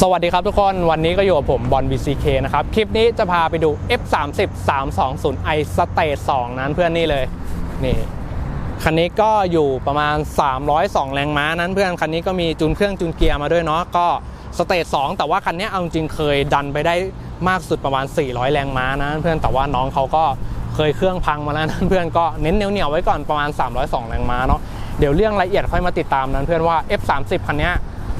สวัสดีครับทุกคนวันนี้ก็อยู่กับผมบอล BCK นะครับ คลิปนี้จะพาไปดู F30 320i Stage 2 นั้นเพื่อนนี่เลย นี่คันนี้ก็อยู่ประมาณ 302 แรงม้านั้นเพื่อนคันนี้ก็มีจูนเครื่องจูนเกียร์มาด้วยเนาะก็สเตจ2แต่ว่าคันนี้เอาจริงเคยดันไปได้มากสุดประมาณ 400 แรงม้านะเพื่อนแต่ว่าน้องเขาก็เคยเครื่องพังมาแล้วนั้นเพื่อนก็เน้นเหนียวๆไว้ก่อนประมาณ 302 แรงม้าเนาะเดี๋ยวเรื่องรายละเอียดค่อยมาติดตามนั้นเพื่อนว่า F30 คันนี้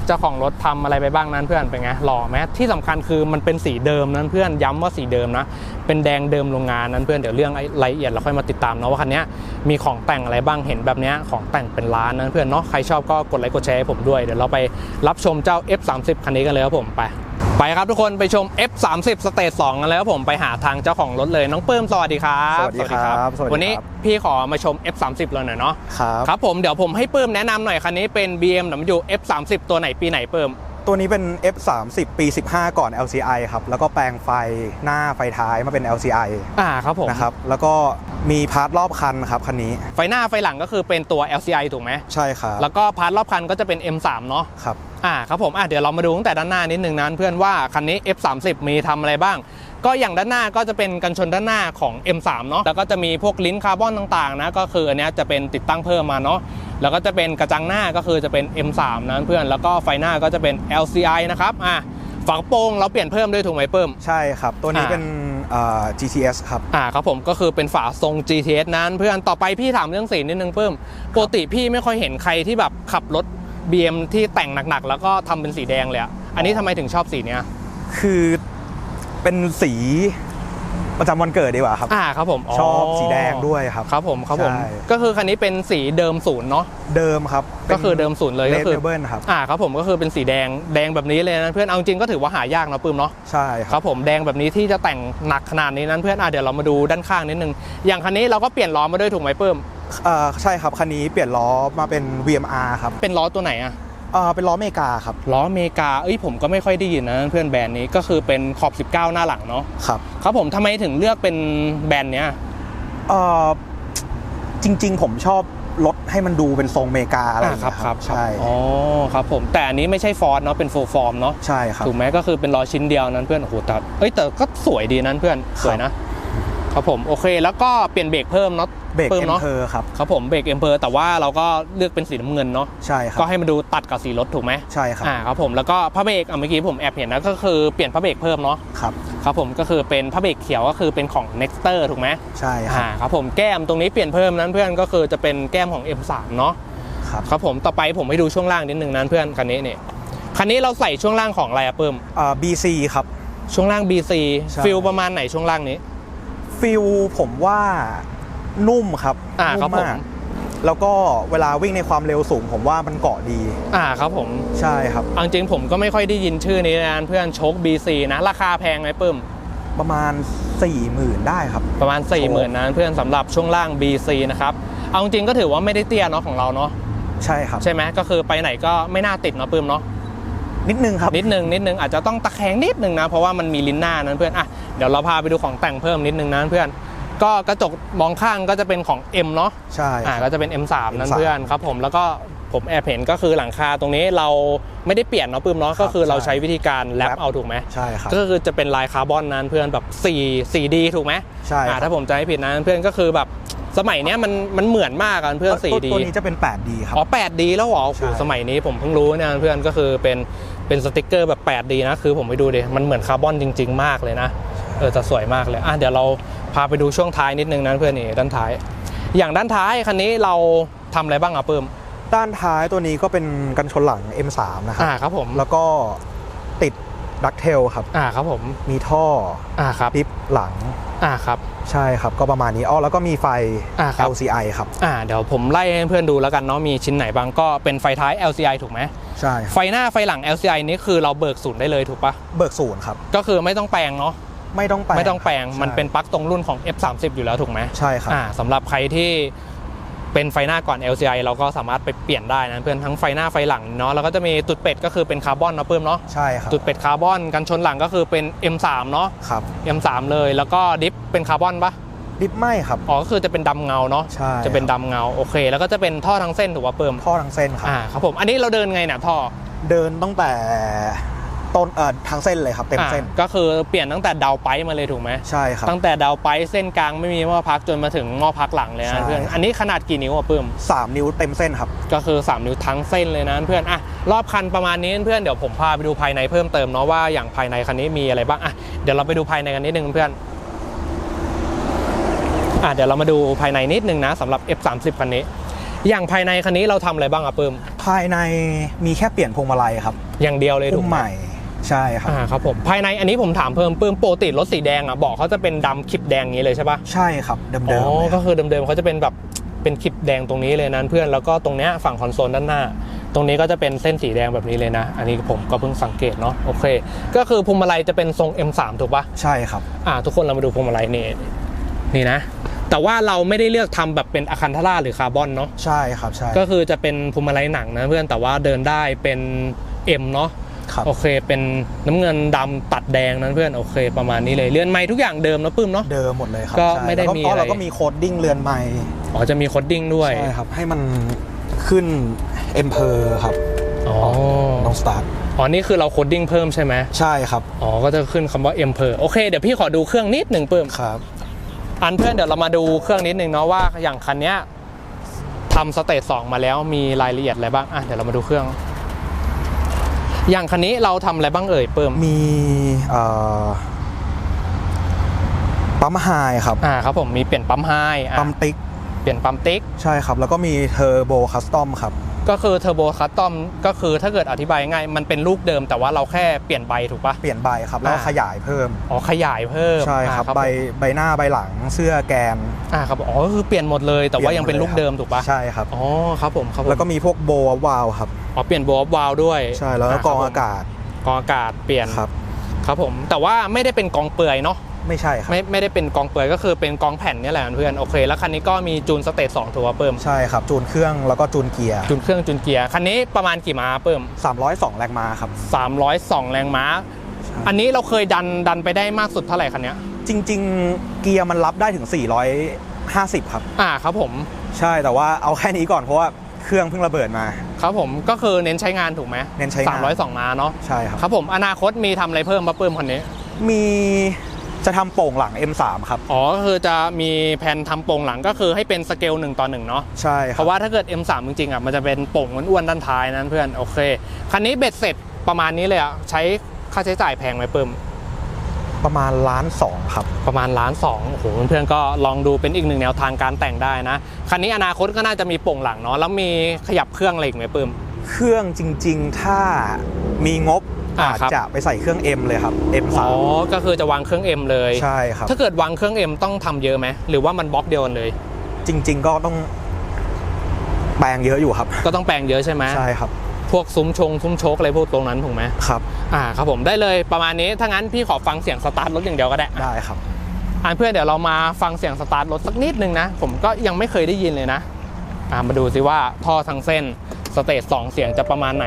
เจ้าของรถทำอะไรไปบ้างนั้นเพื่อนเป็นไงหล่อไหมที่สำคัญคือมันเป็นสีเดิมนั้นเพื่อนย้ำว่าสีเดิมนะ เป็นแดงเดิมโรงงานนั้นเพื่อนเดี๋ยวเรื่องรายละเอียดเราค่อยมาติดตามเนาะว่าคันนี้มีของแต่งอะไรบ้างเห็นแบบนี้ของแต่งเป็นล้านนั้นเพื่อนเนาะใครชอบก็กดไลค์กดแชร์ให้ผมด้วยเดี๋ยวเราไปรับชมเจ้า F30 คันนี้กันเลยครับผมไป ไปครับทุกคนไปชม F30 สเตจ2กันเลยครับผมไปหาทางเจ้าของรถเลยน้องปื้มสวัสดีครับสวัสดีครับสวัสดีครับวันนี้พี่ขอมาชม F30 เลยหน่อยเนาะครับครับผมเดี๋ยวผมให้ปื้มแนะนำหน่อยคันนี้เป็น BMW F30 ตัวไหนปีไหนปื้มตัวนี้เป็น F30 ปี 15 ก่อน LCI ครับ แล้วก็แปลงไฟหน้าไฟท้ายมาเป็น LCI อ่าครับผมนะครับ แล้วก็มีพาร์ทรอบคันครับคันนี้ ไฟหน้าไฟหลังก็คือเป็นตัว LCI ถูกไหมใช่ครับ แล้วก็พาร์ทรอบคันก็จะเป็น M3 เนาะครับอ่าครับผมอะเดี๋ยวเรามาดูตั้งแต่ด้านหน้านิดนึงนะเพื่อนว่าคันนี้ F30 มีทำอะไรบ้าง ก็อย่างด้านหน้าก็จะเป็นกันชนด้านหน้าของ M3 เนาะแล้วก็จะมีพวกลิ้นคาร์บอนต่างๆนะก็คืออันเนี้ยจะเป็นติดตั้งเพิ่มมาเนาะแล้วก็จะเป็นกระจังหน้าก็คือจะเป็น M3 นะเพื่อนแล้วก็ไฟหน้าก็จะเป็น LCI นะครับอะฝากระโปรงเราเปลี่ยนเพิ่มด้วยถูกไหมเพิ่ม ใช่ครับ ตัวนี้อ่าเป็นเอ่อ GTS ครับอ่าครับผมก็คือเป็นฝาทรง GTS นั้น เพื่อนต่อไปพี่ถามเรื่องสีนิดนึงเพิ่มปกติพี่ไม่ค่อยเห็นใครที่แบบขับรถ BM ที่แต่งหนักๆ แล้วก็ทำเป็นสีแดงเลยอะอันนี้ทำไมถึงชอบสีเนี้ย คือเป็นสีประจำวันเกิดดีกว่าครับ อ่าครับผมชอบสีแดงด้วยครับ ครับผมครับผม ใช่ ก็คือคันนี้เป็นสีเดิมศูนย์เนาะ เดิมครับก็คือเดิมศูนย์เลยเลก็ดคือ เบิลครับ อ่าครับผมก็คือเป็นสีแดงแดงแบบนี้เลยนะเพื่อน เอาจริงก็ถือว่าหายากเนาะปื้มเนาะ ใช่คครับรับผมแดงแบบนี้ที่จะแต่งหนักขนาดนี้นั้นเพื่อนอะเดี๋ยวเรามาดูด้านข้างนิดนึง อย่างคันนี้เราก็เปลี่ยนล้อมาด้วยถูกไหมปื้มเอ่อใช่ครับ คันนี้เปลี่ยนล้อมาเป็น VMR ครับเป็นล้อตัวไหนอะเอ่อเป็นล้ออเมริกาครับ ล้ออเมริกาเอ้ยผมก็ไม่ค่อยได้ยินนะเพื่อนแบรนด์นี้ก็คือเป็นขอบ 19 หน้าหลังเนาะครับครับผมทำไมถึงเลือกเป็นแบรนด์เนี้ยเอ่อจริง ๆ ผมชอบรถให้มันดูเป็นทรงอเมริกาอะไรอย่างครัเงี้ยครับใช่อ๋อครับผมแต่อันนี้ไม่ใช่ฟอร์ดเนาะเป็นโฟฟอร์มเนาะใช่ครับถูกไหมก็คือเป็นล้อชิ้นเดียวนั้นเพื่อนโอ้โหแต่เอ้ยแต่ก็สวยดีนั้นเพื่อนสวยนะ ครับผมโอเคแล้วก็เปลี่ยนเบรกเพิ่มเนาะเบรกพิ่มเอ็มเนาะเพอร์ครับครับผมเบรกเอ็มเพอร์แต่ว่าเราก็เลือกเป็นสีน้ำเงินเนาะใช่ครับก็ให้มันดูตัดกับสีรถถูกไหมใช่ครับอ่าครับผมแล้วก็ผ้าเบรกอะเมื่อกี้ผมแอบเห็นนะก็คือเปลี่ยนผ้าเบรกเพิ่มเนาะครับครับผมก็คือเป็นผ้าเบรกเขียวก็คือเป็นของ Nexter ถูกไหมใช่ครัอ่าบครับผมแก้มตรงนี้เปลี่ยนเพิ่มนั้นเพื่อนก็คือจะเป็นแก้มของ M3 เนาะครับครับผมต่อไปผมให้ดูช่วงล่างนิดนึงนั้นเพื่อนคันนี้นี่คันนี้เราใส่ช่วงล่างของอะไรอะเพิ่มเอ่อ BC ครับช่วงล่าง BC ใช่ฟิลประมาณไหนช่วงล่างนี้ ฟิลผมว่านุ่มครับอ่าครับนุ่มมากผมแล้วก็เวลาวิ่งในความเร็วสูง ผมว่ามันเกาะดีอ่าครับผมใช่ครับ เอาจริงๆผมก็ไม่ค่อยได้ยินชื่อนี้นะเพื่อนโชค BC นะ ราคาแพงไหมเพิ่มประมาณ40,000ได้ครับ ประมาณ4โชค0,000นะเพื่อนสำหรับช่วงล่าง BC นะครับ เอาจริงๆก็ถือว่าไม่ได้เตี้ยเนาะของเราเนาะใช่ครับ ใช่ไหมก็คือไปไหนก็ไม่น่าติดเนาะเพิ่มเนาะนิดนึงครับ นิดนึงนิดนึงอาจจะต้องตะแคงนิดนึงนะ เพราะว่ามันมีลิ้นหน้านั้นเพื่อนอะ เดี๋ยวเราพาไปดูของแต่งเพิ่มนิดนึงนะเพื่อน ก็กระจกมองข้างก็จะเป็นของ M เนาะใช่อ่าครับก็จะเป็น M3 นั้น M3 เพื่อนครับผมแล้วก็ผมแอบเห็นก็คือหลังคาตรงนี้เราไม่ได้เปลี่ยนเนาะปื้มเนาะครับก็คือเราใช่ใช้วิธีการแรปแรปเอาถูกไหมใช่ครับก็คือจะเป็นลายคาร์บอนนั้นเพื่อนแบบ4 4D ถูกไหมใช่อ่าครับถ้าผมจะไม่ผิดนะเพื่อนก็คือแบบสมัยเนี้ยมันมันเหมือนมากกันเพื่อนตัว 4D ตัวนี้จะเป็น 8D ครับอ๋อ 8D แล้วเหรอโอ้โหใช่สมัยนี้ผมเพิ่งรู้เนี่ยเพื่อนก็คือเป็นเป็นสติกเกอร์แบบ 8D นะคือผมไปดูดิมันเหมือนคาร์บอนจริง ๆ มากเลยนะ เออจะสวยมากเลยอะเดี๋ยวเราพาไปดูช่วงท้ายนิดนึงนะเพื่อนนี่ด้านท้าย อย่างด้านท้ายคันนี้เราทำอะไรบ้างอะเพิ่มด้านท้ายตัวนี้ก็เป็นกันชนหลัง M3 นะครัอ่าบครับผมแล้วก็ติดดักเทลครับอ่าครับผมมีท่ออ่าครับดิฟหลังอ่าครับใช่ครับก็ประมาณนี้อ๋อแล้วก็มีไฟอ่าครับ LCI ครับอ่าเดี๋ยวผมไล่ให้เพื่อนดูแล้วกันเนาะมีชิ้นไหนบ้างก็เป็นไฟท้าย LCI ถูกไหมใช่ครับไฟหน้าไฟหลัง LCI นี่คือเราเบิกศูนย์ได้เลยถูกปะเบิกศูนย์ครับก็คือไม่ต้องแปลงเนาะ ไม่ต้องแปลงไม่ต้องแปลงใช่มันเป็นปลั๊กตรงรุ่นของ F30 อยู่แล้วถูกไหมใช่ครับอ่าสำหรับใครที่เป็นไฟหน้าก่อน LCI เราก็สามารถไปเปลี่ยนได้นะเพื่อนทั้งไฟหน้าไฟหลังเนาะแล้วก็จะมีตุดเป็ดก็คือเป็นคาร์บอนเนาะเพิ่มเนาะใช่ครับตุดเป็ดคาร์บอนกันชนหลังก็คือเป็น M3 เนาะครับ M3 เลยแล้วก็ดิฟเป็นคาร์บอนปะดิฟไม่ครับอ๋อก็คือจะเป็นดำเงาเนาะใช่จะเป็นดำเงาโอเค แล้วก็จะเป็นท่อทั้งเส้นถูกป่ะเพิ่มท่อทั้งเส้นครับอ่าครับผมอันนี้เราเดินไงเนี่ยท่อเดินตั้งแต่ ต้นเอ่อทั้งเส้นเลยครับเต็มเส้น อะก็คือเปลี่ยนตั้งแต่ดาวไปมาเลยถูกไหมใช่ครับ ตั้งแต่ดาวไปเส้นกลางไม่มีหม้อพักจนมาถึงหม้อพักหลังเลยใช่ นะเพื่อนอันนี้ขนาดกี่นิ้วอะปื้ม สามนิ้วเต็มเส้นครับ ก็คือ 3 นิ้วทั้งเส้นเลยนะเพื่อนอะรอบคันประมาณนี้เพื่อนเดี๋ยวผมพาไปดูภายในเพิ่มเติมเนาะว่าอย่างภายในคันนี้มีอะไรบ้างอะเดี๋ยวเราไปดูภายในกันนิดนึงเพื่อนอะเดี๋ยวเรามาดูภายในนิดนึงนะสำหรับ F30 คันนี้ อย่างภายในคันนี้เราทำอะไรบ้างอะปื้มภายในมีแค่เปลี่ยนพวงมาลัยครับอย่างเดียวเลยถูพุ่กมไหใหมม่ ใช่ครับอ่าครับผมภายในอันนี้ผมถามเพิ่มปื้มปกติรถสีแดงอะบอกเขาจะเป็นดำคลิปแดงอย่างนี้เลยใช่ปะใช่ครับเดิมอ๋ๆอเลยคก็รับคือเดิมๆเขาจะเป็นแบบเป็นคลิปแดงตรงนี้เลยนะเพื่อนแล้วก็ตรงเนี้ยฝั่งคอนโซลด้านหน้า ตรงนี้ก็จะเป็นเส้นสีแดงแบบนี้เลยนะ อันนี้ผมก็เพิ่งสังเกตเนาะโอเค ก็คือพวงมาลัยจะเป็นทรง M3 ถูกปะใช่ครับอ่าทุกคนเรามาดูพวงมาลัยนี่นี่นะแต่ว่าเราไม่ได้เลือกทำแบบเป็นอะคันธาราหรือคาร์บอนเนาะใช่ครับใช่ก็คือจะเป็นพวงมาลัยหนังนะเพื่อนแต่ว่าเดินได้เป็น M เนาะครับ โอเคเป็นน้ำเงินดำตัดแดงนั้นเพื่อนโอเค ประมาณนี้เลยเรือนไม้ทุกอย่างเดิมนะปื้มเนาะเดิมหมดเลยครับก็ใช่ไม่ได้แล้วมีเพราะอะไรเราก็มีโคดดิ้งเรือนใหม่อ๋อจะมีโคดดิ้งด้วยใช่ครับให้มันขึ้นเอ็มเพอร์ครับอ๋อลองสตาร์ทอ๋อนี่คือเราโคดดิ้งเพิ่มใช่ไหมใช่ครับอ๋อก็จะขึ้นคำว่า e m p e r โอเคเดี๋ยวพี่ขอดูเครื่องนิดหนึ่งเพิ่มครับอันเพื่อนเดี๋ยวเรามาดูเครื่องนิดหนึ่งเนาะว่าอย่างคันเนี้ยทำสเตจสองมาแล้วมีรายละเอียดอะไรบ้างอะเดี๋ยวเรามาดูเครื่อง อย่างคันนี้เราทำอะไรบ้างเอ่ยเพิ่มมีเอ่อปั๊มไฮครับอ่าครับผมมีเปลี่ยนปั๊มไฮอะปั๊มติ๊กเปลี่ยนปั๊มติ๊กใช่ครับ แล้วก็มีเทอร์โบคัสตอมครับ ก็คือเทอร์โบคัสตอมก็คือถ้าเกิดอธิบายง่ายมันเป็นลูกเดิมแต่ว่าเราแค่เปลี่ยนใบถูกปะเปลี่ยนใบครับแล้วก็อ่าขยายเพิ่มอ๋อขยายเพิ่มใช่ครับอ่าใบผมใบหน้าใบหลังเสื้อแกนอ่าครับอ๋อก็คือเปลี่ยนหมดเลยแต่ว่ายังเป็นลูกเดิมถูกปะใช่ครับอ๋อครับผมครับผมแล้วก็มีพวกโบว์วาลครับอ๋อเปลี่ยนโบว์วาลด้วยใช่แล้วก็กองอากาศกองอากาศเปลี่ยนครับครับผมแต่ว่าไม่ได้เป็นกองเปลือยเนาะ ไม่ใช่ครับ ไม่ไม่ได้เป็นกองเปลือยก็คือเป็นกองแผ่นเนี่ยแหละเพื่อนโอเค แล้วคันนี้ก็มีจูนสเตจสองถูกป่ะเพิ่มใช่ครับ จูนเครื่องแล้วก็จูนเกียร์จูนเครื่องจูนเกียร์คันนี้ประมาณกี่ม้าเพิ่ม 302 แรงม้าครับ 302 แรงม้า อันนี้เราเคยดันดันไปได้มากสุดเท่าไหร่คันเนี้ยจริง ๆ เกียร์มันรับได้ถึง 450 ครับ อ่าครับผม ใช่แต่ว่าเอาแค่นี้ก่อนเพราะว่าเครื่องเพิ่งระเบิดมา ครับผมก็คือเน้นใช้งานถูกไหมเน้นใช้งาน302ม้าเนาะใช่ครับครับผมอนาคตมีทำอะไรเพิ่มมาเพิ่มคันนี้ มี จะทำโป่งหลัง M3 ครับ อ๋อก็คือจะมีแผนทำโป่งหลังก็คือให้เป็นสเกล1ต่อ1เนาะใช่คเพรับราะว่าถ้าเกิด M3 จริงๆอะมันจะเป็นโป่งอ้วนๆด้านท้ายนั้นเพื่อนโอเคคันนี้เบ็ดเสร็จประมาณนี้เลยอะใช้ค่าใช้จ่ายแพงไหมเพิ่มประมาณล้านสองครับประมาณล้านสองโอ้โหเพื่อนๆก็ลองดูเป็นอีกหนึ่งแนวทางการแต่งได้นะคันนี้อนาคตก็น่าจะมีโป่งหลังเนาะแล้วมีขยับเครื่องอะไรอีกไหมเพิ่มเครื่องจริง ๆ ถ้ามีงบ อ่าอาจครับ จะไปใส่เครื่อง M เลยครับ M3 อ๋อ ก็คือจะวางเครื่อง M เลย ใช่ครับ ถ้าเกิดวางเครื่อง M ต้องทำเยอะไหมหรือว่ามันบล็อกเดียวกันเลย จริง ๆ ก็ต้องแปลงเยอะอยู่ครับ ก็ต้องแปลงเยอะใช่ไหมใช่ครับพวกซุ้มชงซุ้มโชกอะไรพวกตรงนั้นถูกไหมครับ อ่าครับผมได้เลยประมาณนี้ ถ้างั้นพี่ขอฟังเสียงสตาร์ทรถอย่างเดียวก็ได้ได้ครับ อ่าเพื่อนเดี๋ยวเรามาฟังเสียงสตาร์ทรถสักนิดนึงนะ ผมก็ยังไม่เคยได้ยินเลยนะ อ่ามาดูสิว่าท่อทั้งเส้นสเตจสองเสียงจะประมาณไหน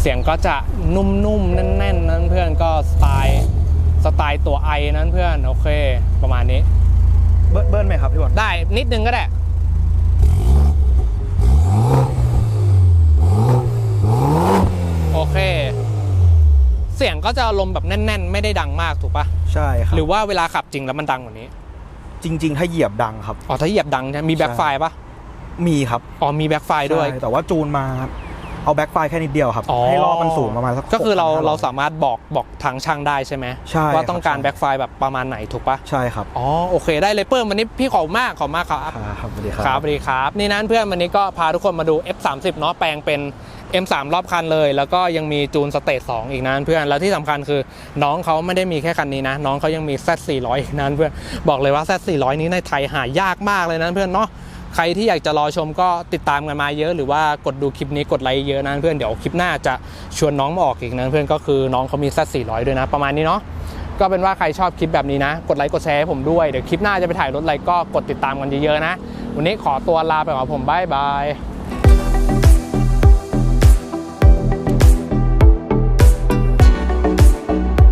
เสียงก็จะนุ่มๆ แน่นๆ นั้นเพื่อนก็สไตล์สไตล์ตัวไอนั้นเพื่อนโอเค ประมาณนี้ เบิ้ลเบิ้ลไหมครับพี่บอลได้นิดนึงก็ได้โอเค เสียงก็จะอารมณ์แบบแน่น ๆ ไม่ได้ดังมากถูกปะใช่ครับหรือว่าเวลาขับจริงแล้วมันดังกว่านี้ จริง ๆ ถ้าเหยียบดังครับอ๋อถ้าเหยียบดังใช่ไหมมีแบ็คไฟปะมีครับอ๋อมีแบ็คไฟด้วยใช่แต่ว่าจูนมา เอาแบ็คไฟแค่นิดเดียวครับอ๋อให้รอบมันสูงประมาณสักก็คือเรา6,500เราสามารถบอกบอกทางช่างได้ใช่ไหมใช่ว่าต้องการครับแบ็คไฟแบบประมาณไหนถูกปะใช่ครับอ๋อโอเคได้เลยเพิ่มวันนี้พี่ขอบคุณมากขอบคุณมากครับครับสวัสดีคครัรับบสวัสดีครับ นี่นั้นเพื่อนวันนี้ก็พาทุกคนมาดู F30 เนาะแปลงเป็น M3 รอบคันเลย แล้วก็ยังมีจูนสเตจ2อีกนั้นเพื่อน แล้วที่สำคัญคือน้องเขาไม่ได้มีแค่คันนี้นะ น้องเขายังมี Z400 อีกนั้นเพื่อน บอกเลยว่า Z400 นี้ในไทยหายากมากเลยนะเพื่อนเนาะ ใครที่อยากจะรอชมก็ติดตามกันมาเยอะ หรือว่ากดดูคลิปนี้กดไลค์เยอะนะเพื่อนเดี๋ยวคลิปหน้าจะชวนน้องมาออกอีกนะเพื่อนก็คือน้องเขามีสัก400 ด้วยนะ ประมาณนี้เนาะก็เป็นว่าใครชอบคลิปแบบนี้นะ กดไลค์กดแชร์ให้ผมด้วยเดี๋ยวคลิปหน้าจะไปถ่ายรถอะไรก็กดติดตามกันเยอะๆนะ วันนี้ขอตัวลาไปก่อนผมบายบาย